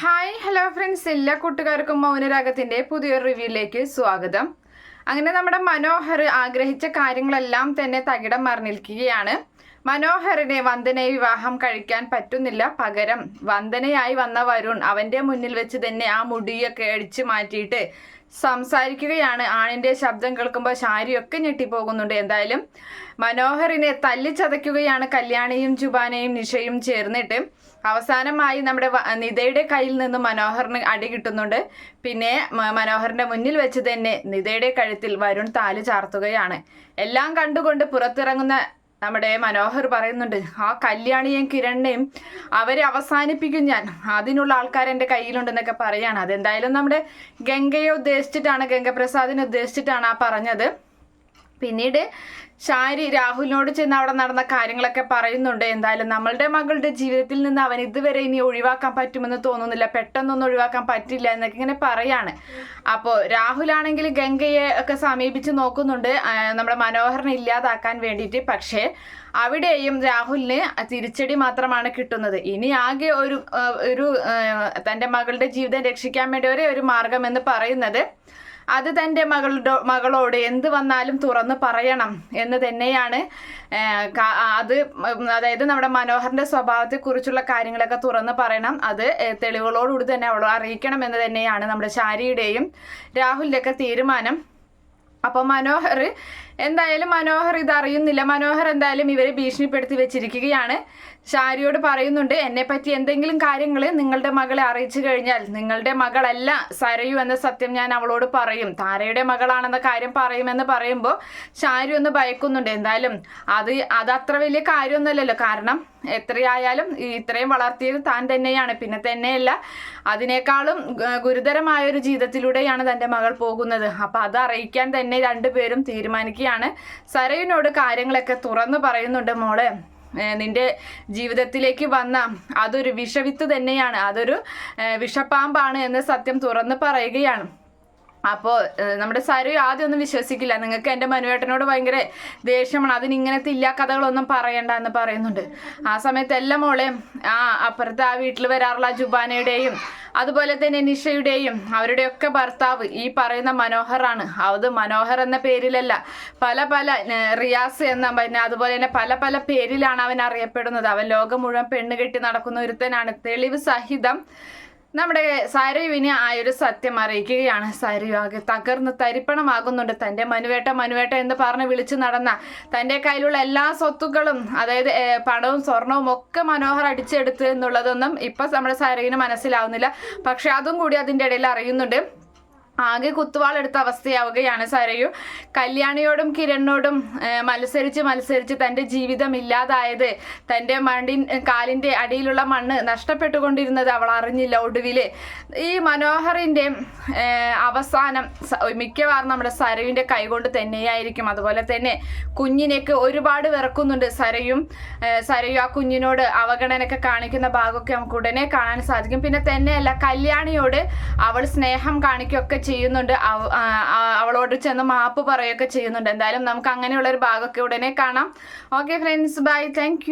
Hi hello friends എല്ലാ കൂട്ടുകാർക്കും മൗനരാഗത്തിന്റെ പുതിയൊരു റിവ്യൂയിലേക്ക് സ്വാഗതം. അങ്ങനെ നമ്മുടെ മനോഹർ ആഗ്രഹിച്ച കാര്യങ്ങളെല്ലാം തന്നെ തകിടം മറിഞ്ഞിരിക്കുകയാണ്. മനോഹറിനെ വന്ദനയെ വിവാഹം കഴിക്കാൻ പറ്റുന്നില്ല. പകരം വന്ദനയായി വന്ന വരുൺ അവന്റെ മുന്നിൽ വെച്ച് തന്നെ ആ മുടിയൊക്കെ അടിച്ചു മാറ്റിയിട്ട് സംസാരിക്കുകയാണ്. ആണിന്റെ ശബ്ദം കേൾക്കുമ്പോൾ ശാരിയൊക്കെ ഞെട്ടിപ്പോകുന്നുണ്ട്. എന്തായാലും മനോഹറിനെ തല്ലിച്ചതയ്ക്കുകയാണ് കല്യാണിയും ജുബാനയും നിഷയും ചേർന്നിട്ട്. അവസാനമായി നമ്മുടെ നിതയുടെ കയ്യിൽ നിന്ന് മനോഹറിന് അടി കിട്ടുന്നുണ്ട്. പിന്നെ മനോഹറിന്റെ മുന്നിൽ വെച്ച് തന്നെ നിതയുടെ കഴുത്തിൽ വരുൺ താൽ ചാർത്തുകയാണ്. എല്ലാം കണ്ടുകൊണ്ട് പുറത്തിറങ്ങുന്ന നമ്മുടെ മനോഹർ പറയുന്നുണ്ട് ആ കല്യാണിയും കിരണിനെയും അവരെ അവസാനിപ്പിക്കും ഞാൻ. അതിനുള്ള ആൾക്കാർ എന്റെ കയ്യിലുണ്ടെന്നൊക്കെ പറയാണ്. അതെന്തായാലും നമ്മുടെ ഗംഗയെ ഉദ്ദേശിച്ചിട്ടാണ് ഗംഗപ്രസാദിനെ ഉദ്ദേശിച്ചിട്ടാണ് ആ പറഞ്ഞത്. പിന്നീട് ഷാരി രാഹുലിനോട് ചെന്ന് അവിടെ നടന്ന കാര്യങ്ങളൊക്കെ പറയുന്നുണ്ട്. എന്തായാലും നമ്മളുടെ മകളുടെ ജീവിതത്തിൽ നിന്ന് അവൻ ഇതുവരെ ഇനി ഒഴിവാക്കാൻ പറ്റുമെന്ന് തോന്നുന്നില്ല. പെട്ടെന്നൊന്നും ഒഴിവാക്കാൻ പറ്റില്ല എന്നൊക്കെ ഇങ്ങനെ പറയാണ്. അപ്പോൾ രാഹുലാണെങ്കിൽ ഗംഗയെ ഒക്കെ സമീപിച്ച് നോക്കുന്നുണ്ട്. നമ്മുടെ മനോഹരനെ ഇല്ലാതാക്കാൻ വേണ്ടിയിട്ട്. പക്ഷേ അവിടെയും രാഹുലിന് തിരിച്ചടി മാത്രമാണ് കിട്ടുന്നത്. ഇനി ആകെ ഒരു ഒരു തന്റെ മകളുടെ ജീവിതം രക്ഷിക്കാൻ വേണ്ടി ഒരേ ഒരു മാർഗം എന്ന് പറയുന്നത് അത് തന്റെ മകളുടെ മകളോട് എന്ത് വന്നാലും തുറന്ന് പറയണം എന്ന് തന്നെയാണ്. അത് അതായത് നമ്മുടെ മനോഹറിന്റെ സ്വഭാവത്തെക്കുറിച്ചുള്ള കാര്യങ്ങളൊക്കെ തുറന്ന് പറയണം. അത് തെളിവുകളോടുകൂടി തന്നെ അവളോ അറിയിക്കണം എന്ന് തന്നെയാണ് നമ്മുടെ ശാരിയുടെയും രാഹുലിന്റെയൊക്കെ തീരുമാനം. അപ്പോൾ മനോഹർ എന്തായാലും മനോഹർ ഇത് അറിയുന്നില്ല. മനോഹർ എന്തായാലും ഇവരെ ഭീഷണിപ്പെടുത്തി വെച്ചിരിക്കുകയാണ്. ഷാരിയോട് പറയുന്നുണ്ട് എന്നെ പറ്റി എന്തെങ്കിലും കാര്യങ്ങൾ നിങ്ങളുടെ മകളെ അറിയിച്ചു കഴിഞ്ഞാൽ നിങ്ങളുടെ മകളല്ല സരയു എന്ന സത്യം ഞാൻ അവളോട് പറയും. താരയുടെ മകളാണെന്ന കാര്യം പറയുമെന്ന് പറയുമ്പോൾ ഷാരി ഒന്ന് ഭയക്കുന്നുണ്ട്. എന്തായാലും അത് അത് അത്ര വലിയ കാര്യമൊന്നുമല്ലല്ലോ. കാരണം എത്രയായാലും ഇത്രയും വളർത്തിയത് താൻ തന്നെയാണ്. പിന്നെ തന്നെയല്ല അതിനേക്കാളും ഗുരുതരമായ ഒരു ജീവിതത്തിലൂടെയാണ് തന്റെ മകൾ പോകുന്നത്. അപ്പം അത് അറിയിക്കാൻ തന്നെ രണ്ടുപേരും തീരുമാനിക്കുകയാണ്. സരയുനോട് കാര്യങ്ങളൊക്കെ തുറന്നു പറയുന്നുണ്ട് മോളെ. നിന്റെ ജീവിതത്തിലേക്ക് വന്ന അതൊരു വിഷവിത്ത് തന്നെയാണ്. അതൊരു വിഷപ്പാമ്പാണ് എന്ന് സത്യം തുറന്ന് പറയുകയാണ്. അപ്പോൾ നമ്മുടെ സരു ആദ്യം ഒന്നും വിശ്വസിക്കില്ല. നിങ്ങൾക്ക് എന്റെ മനുവേട്ടനോട് ഭയങ്കര ദേഷ്യമാണ്. അതിന് ഇങ്ങനത്തെ ഇല്ലാ കഥകളൊന്നും പറയണ്ട എന്ന് പറയുന്നുണ്ട്. ആ സമയത്ത് എല്ലാം മോളെ ആ അപ്പുറത്ത് ആ വീട്ടിൽ വരാറുള്ള ജുബാനയുടെയും അതുപോലെ തന്നെ നിഷയുടെയും അവരുടെയൊക്കെ ഭർത്താവ് ഈ പറയുന്ന മനോഹറാണ്. അത് മനോഹർ എന്ന പേരിലല്ല. പല പല റിയാസ് എന്ന പിന്നെ അതുപോലെ തന്നെ പല പല പേരിലാണ് അവൻ അറിയപ്പെടുന്നത്. അവൻ ലോകം മുഴുവൻ പെണ്ണ് കെട്ടി നടക്കുന്ന ഒരുത്തനാണ്. തെളിവ് സഹിതം നമ്മുടെ സരയുവിനെ ആ ഒരു സത്യം അറിയിക്കുകയാണ്. സരയു ആകെ തകർന്ന് തരിപ്പണമാകുന്നുണ്ട്. തന്റെ മനുവേട്ട മനുവേട്ട എന്ന് പറഞ്ഞ് വിളിച്ചു നടന്ന തന്റെ കയ്യിലുള്ള എല്ലാ സ്വത്തുക്കളും അതായത് പണവും സ്വർണവും ഒക്കെ മനോഹർ അടിച്ചെടുത്ത് എന്നുള്ളതൊന്നും ഇപ്പം നമ്മുടെ സരയുവിന് മനസ്സിലാവുന്നില്ല. പക്ഷെ അതും കൂടി അതിന്റെ ഇടയിൽ അറിയുന്നുണ്ട്. ആകെ കുത്തുവാളെടുത്ത അവസ്ഥയാവുകയാണ് സരയു. കല്യാണിയോടും കിരണിനോടും മത്സരിച്ച് മത്സരിച്ച് തന്റെ ജീവിതം ഇല്ലാതായത് തന്റെ മണ്ണിൻ കാലിന്റെ അടിയിലുള്ള മണ്ണ് നഷ്ടപ്പെട്ടുകൊണ്ടിരുന്നത് അവൾ അറിഞ്ഞില്ല ഒടുവിൽ ഈ മനോഹറിന്റെ അവസാനം മിക്കവാറും നമ്മുടെ സരയുവിന്റെ കൈകൊണ്ട് തന്നെയായിരിക്കും. അതുപോലെ തന്നെ കുഞ്ഞിനെയൊക്കെ ഒരുപാട് വിറക്കുന്നുണ്ട് സരയും. സരയു ആ കുഞ്ഞിനോട് അവഗണനയൊക്കെ കാണിക്കുന്ന ഭാഗമൊക്കെ നമുക്ക് ഉടനെ കാണാൻ സാധിക്കും. പിന്നെ തന്നെയല്ല കല്യാണിയോട് അവൾ സ്നേഹം കാണിക്കുകയൊക്കെ ചെയ്യുന്നുണ്ട്. അവളോട് ചെന്ന് മാപ്പ് പറയുകയൊക്കെ ചെയ്യുന്നുണ്ട്. എന്തായാലും നമുക്ക് അങ്ങനെയുള്ള ഒരു ഭാഗമൊക്കെ ഉടനെ കാണാം. Okay friends bye thank